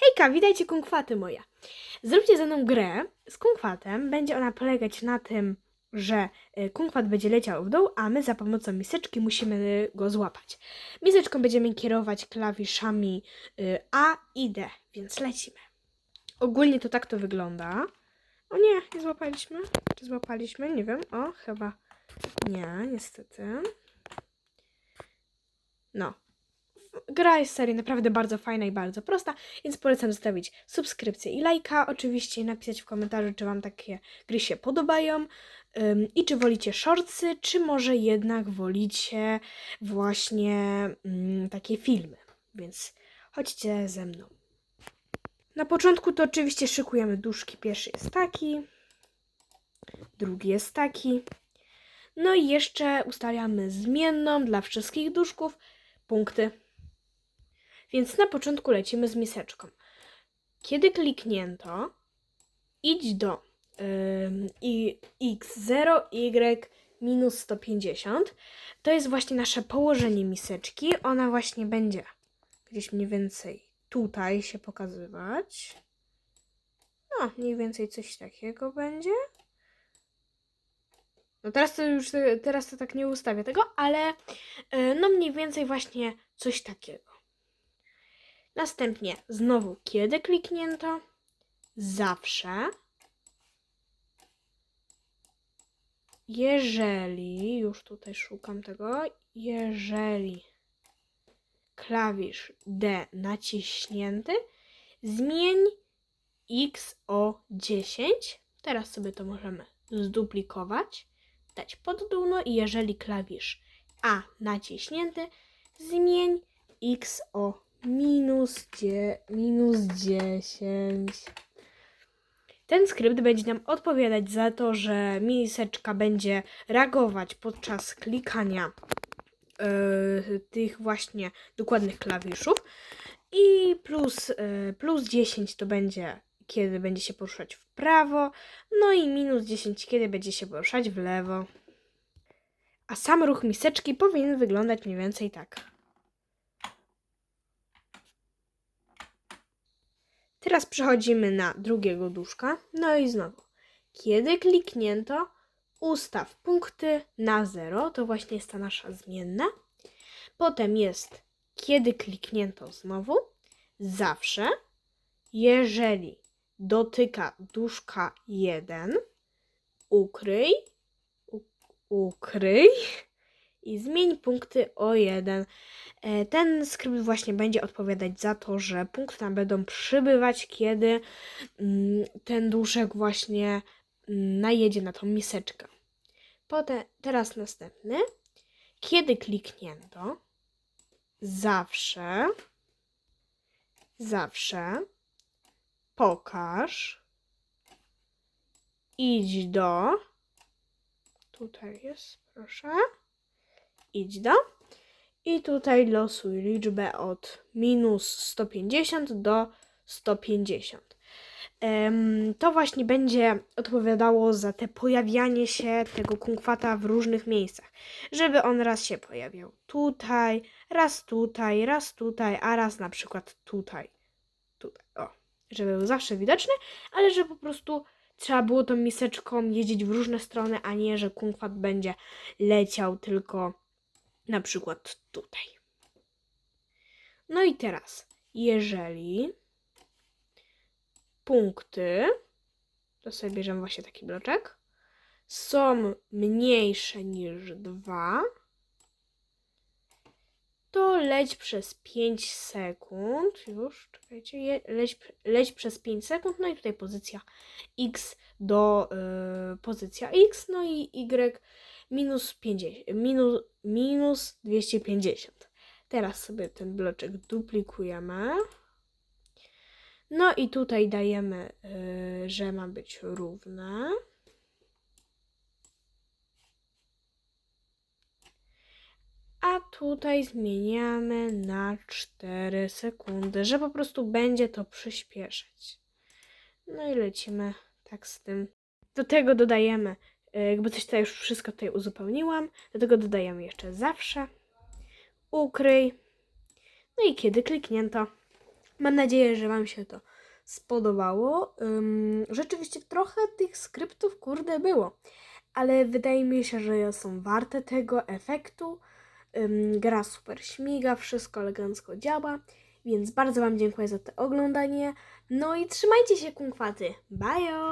Hejka, witajcie kunkwaty moja. Zróbcie ze mną grę z kunkwatem. Będzie ona polegać na tym, że e, kunkwat będzie leciał w dół, a my za pomocą miseczki musimy go złapać. Miseczką będziemy kierować klawiszami y, A i D, więc lecimy. Ogólnie to tak to wygląda. O nie, nie złapaliśmy. Czy złapaliśmy? Nie wiem. O, chyba nie, niestety. No, gra jest serii naprawdę bardzo fajna i bardzo prosta, więc polecam zostawić subskrypcję i lajka. Oczywiście napisać w komentarzu, czy Wam takie gry się podobają i czy wolicie shortsy, czy może jednak wolicie właśnie ym, takie filmy. Więc chodźcie ze mną. Na początku to oczywiście szykujemy duszki. Pierwszy jest taki, drugi jest taki. No i jeszcze ustawiamy zmienną dla wszystkich duszków punkty. Więc na początku lecimy z miseczką. Kiedy kliknięto, idź do i x0, y minus 150. To jest właśnie nasze położenie miseczki. Ona właśnie będzie gdzieś mniej więcej tutaj się pokazywać. No, mniej więcej coś takiego będzie. No teraz to już, teraz to tak nie ustawię tego, ale y, no mniej więcej właśnie coś takiego. Następnie znowu kiedy kliknięto, zawsze, jeżeli, już tutaj szukam tego, jeżeli klawisz D naciśnięty, zmień X o 10. Teraz sobie to możemy zduplikować, dać pod dół, i jeżeli klawisz A naciśnięty, zmień X o minus, dzie, minus 10. Ten skrypt będzie nam odpowiadać za to, że miseczka będzie reagować podczas klikania yy, tych właśnie dokładnych klawiszów. I plus, yy, plus 10 to będzie, kiedy będzie się poruszać w prawo, no i minus 10, kiedy będzie się poruszać w lewo. A sam ruch miseczki powinien wyglądać mniej więcej tak. Teraz przechodzimy na drugiego duszka. No i znowu, kiedy kliknięto, ustaw punkty na 0, to właśnie jest ta nasza zmienna. Potem jest, kiedy kliknięto znowu, zawsze, jeżeli dotyka duszka 1, ukryj, ukryj i zmień punkty o 1. E, Ten skrypt właśnie będzie odpowiadać za to, że punkty nam będą przybywać, kiedy mm, ten duszek właśnie mm, najedzie na tą miseczkę. Potem, teraz następny. Kiedy kliknięto, zawsze, zawsze pokaż, idź do, tutaj jest, proszę, idź do, i tutaj losuj liczbę od minus 150 do 150. Em, To właśnie będzie odpowiadało za te pojawianie się tego kunkwata w różnych miejscach. Żeby on raz się pojawiał tutaj, raz tutaj, raz tutaj, a raz na przykład tutaj. Tutaj, o. Żeby był zawsze widoczny, ale że po prostu trzeba było tą miseczką jeździć w różne strony, a nie, że kunkwat będzie leciał tylko na przykład tutaj. No i teraz, jeżeli punkty, to sobie bierzemy właśnie taki bloczek, są mniejsze niż 2, to leć przez 5 sekund, już, czekajcie, leć, leć przez 5 sekund, no i tutaj pozycja x do y, pozycja x, no i y minus 50, minus, minus 250. Teraz sobie ten bloczek duplikujemy. No i tutaj dajemy, y, że ma być równe. A tutaj zmieniamy na 4 sekundy, że po prostu będzie to przyspieszać. No i lecimy tak z tym. Do tego dodajemy E, jakby coś tutaj już wszystko tutaj uzupełniłam. Do tego dodajemy jeszcze zawsze. Ukryj. No i kiedy kliknięto, Mam nadzieję, że Wam się to spodobało. Rzeczywiście trochę tych skryptów, kurde, było. Ale wydaje mi się, że są warte tego efektu. Gra super śmiga, wszystko elegancko działa. Więc bardzo Wam dziękuję za to oglądanie. No i trzymajcie się, kunkwaty. Bye!